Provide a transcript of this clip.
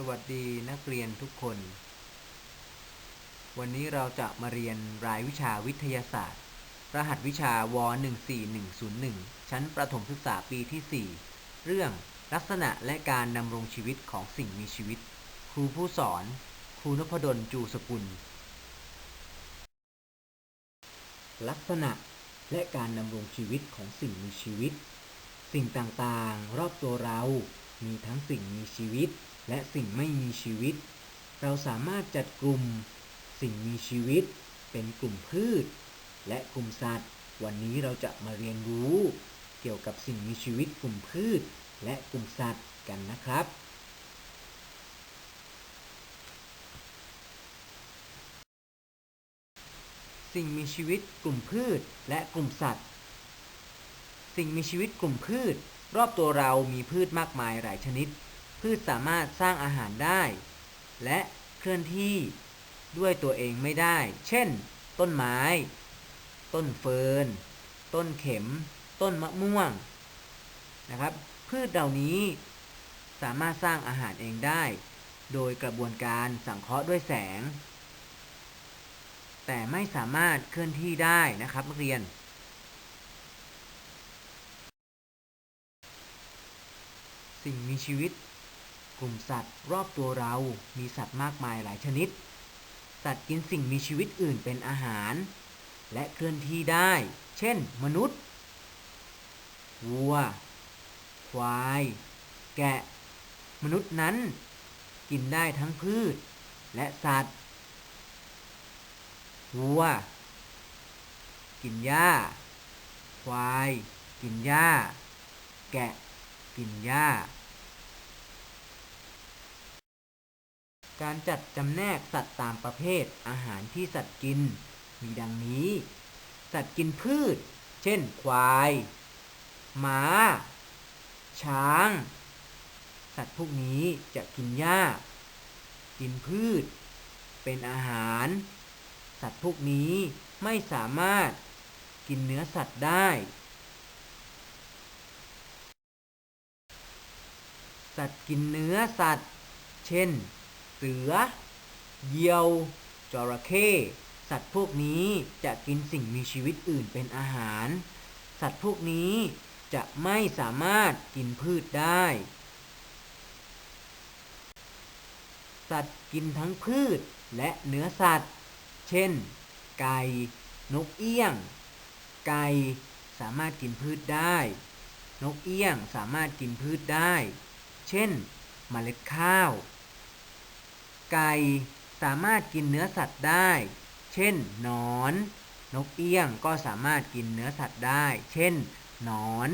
สวัสดีนักเรียนทุกคน วันนี้เราจะมาเรียนรายวิชาวิทยาศาสตร์ รหัสวิชาว14101 ชั้นประถมศึกษาปีที่ 4 เรื่องลักษณะและการดำรงชีวิตของสิ่งมีชีวิต ครูผู้สอน ครูนพดลจูสกุล ลักษณะและการดำรงชีวิตของสิ่งมีชีวิต สิ่งต่างๆ รอบตัวเรา มีทั้งสิ่งมีชีวิต และสิ่งไม่มีชีวิต เราสามารถจัดกลุ่ม สิ่งมีชีวิต เป็นกลุ่มพืช และกลุ่มสัตว์ วันนี้เราจะมาเรียนรู้ เกี่ยวกับสิ่งมีชีวิตกลุ่มพืช และกลุ่มสัตว์กันนะครับสิ่งมีชีวิตกลุ่มพืชและกลุ่มสัตว์ สิ่งมีชีวิตกลุ่มพืช รอบตัวเรามีพืชมากมายหลายชนิด พืชสามารถสร้างอาหารได้ และเคลื่อนที่ด้วยตัวเองไม่ได้ เช่น ต้นไม้ ต้นเฟิร์น ต้นเข็ม ต้นมะม่วง นะครับ พืชเหล่านี้สามารถสร้างอาหารเองได้ โดยกระบวนการสังเคราะห์ด้วยแสง แต่ไม่สามารถเคลื่อนที่ได้นะครับนักเรียน สิ่งมีชีวิต กลุ่มสัตว์รอบตัวเรา มีสัตว์มากมายหลายชนิด สัตว์กินสิ่งมีชีวิตอื่นเป็นอาหาร และเคลื่อนที่ได้ เช่น มนุษย์ วัว ควาย แกะ มนุษย์นั้น กินได้ทั้งพืช และสัตว์ วัว กินหญ้า ควาย กินหญ้า แกะ กินหญ้า การจัดจำแนกสัตว์ตามประเภทอาหารที่สัตว์กิน มีดังนี้ สัตว์กินพืช เช่น ควาย ม้า ช้าง สัตว์พวกนี้จะกินหญ้า กินพืช เป็นอาหาร สัตว์พวกนี้ไม่สามารถกินเนื้อสัตว์ได้ สัตว์กินเนื้อสัตว์ เช่น เสือ เหยี่ยว จระเข้ สัตว์พวกนี้จะกินสิ่งมีชีวิตอื่นเป็นอาหาร สัตว์พวกนี้จะไม่สามารถกินพืชได้ สัตว์กินทั้งพืชและเนื้อสัตว์ เช่น ไก่ นกเอี้ยง ไก่สามารถกินพืชได้ นกเอี้ยงสามารถกินพืชได้ เช่นเมล็ดข้าว ไก่ สามารถกินเนื้อสัตว์ได้ เช่นนอน นกเอี้ยงก็สามารถกินเนื้อสัตว์ได้ เช่นนอน